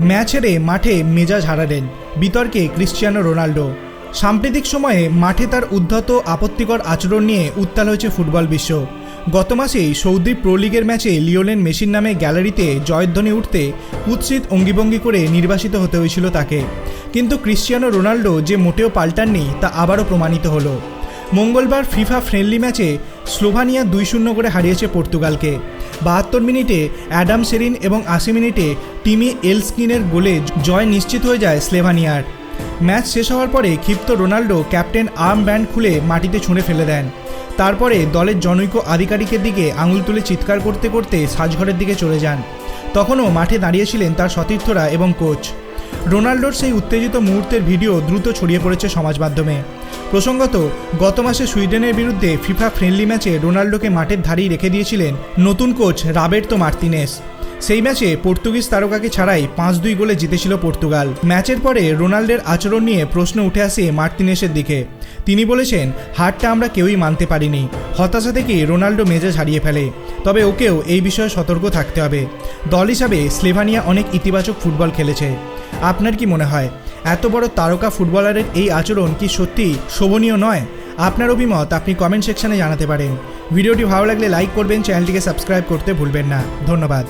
Match হেরে মাঠে মেজাজ হারালেন বিতর্কে ক্রিশ্চিয়ানো রোনাল্ডো। সাম্প্রতিক সময়ে মাঠে তার উদ্ধত, আপত্তিকর আচরণ নিয়ে উত্তাল হয়েছে ফুটবল বিশ্ব। গত মাসেই সৌদি প্রো লিগের ম্যাচে লিওনেল মেসির নামে গ্যালারিতে জয়ধ্বনি উঠতে কুৎসিত অঙ্গিভঙ্গি করে নির্বাসিত হতে হয়েছিল তাকে। কিন্তু ক্রিশ্চিয়ানো রোনাল্ডো যে মোটেও পাল্টাননি তা আবারও প্রমাণিত হলো। মঙ্গলবার ফিফা ফ্রেন্ডলি ম্যাচে স্লোভানিয়া দুই শূন্য করে হারিয়েছে পর্তুগালকে। বাহাত্তর মিনিটে অ্যাডাম সেরিন এবং আশি মিনিটে টিমি এলস্কিনের গোলে জয় নিশ্চিত হয়ে যায় স্লেভানিয়ার। ম্যাচ শেষ হওয়ার পরে ক্ষিপ্ত রোনাল্ডো ক্যাপ্টেন আর্ম ব্যান্ড খুলে মাটিতে ছুঁড়ে ফেলে দেন। তারপরে দলের জনৈক আধিকারিকের দিকে আঙুল তুলে চিৎকার করতে করতে সাজঘরের দিকে চলে যান। তখনও মাঠে দাঁড়িয়েছিলেন তার সতীর্থরা এবং কোচ। রোনাল্ডোর সেই উত্তেজিত মুহূর্তের ভিডিও দ্রুত ছড়িয়ে পড়েছে সমাজ মাধ্যমে। প্রসঙ্গত, গত মাসে সুইডেনের বিরুদ্ধে ফিফা ফ্রেন্ডলি ম্যাচে রোনাল্ডোকে মাঠের ধারেই রেখে দিয়েছিলেন নতুন কোচ রাবের্তো মার্তিনেস। সেই ম্যাচে পর্তুগিজ তারকাকে ছাড়াই পাঁচ দুই গোলে জিতেছিল পর্তুগাল। ম্যাচের পরে রোনাল্ডের আচরণ নিয়ে প্রশ্ন উঠে আসে মার্তিনেসের দিকে। তিনি বলেছেন, হারটা আমরা কেউই মানতে পারিনি। হতাশা থেকে রোনাল্ডো মেজাজ হারিয়ে ফেলে। তবে ওকেও এই বিষয়ে সতর্ক থাকতে হবে। দল হিসাবে স্লেভানিয়া অনেক ইতিবাচক ফুটবল খেলেছে। আপনার কি মনে হয়, এত বড় তারকা ফুটবলারের এই আচরণ কি সত্যি শোভনীয় নয়? আপনার অভিমত আপনি কমেন্ট সেকশনে জানাতে পারেন। ভিডিওটি ভালো লাগলে লাইক করবেন, চ্যানেলটিকে সাবস্ক্রাইব করতে ভুলবেন না। ধন্যবাদ।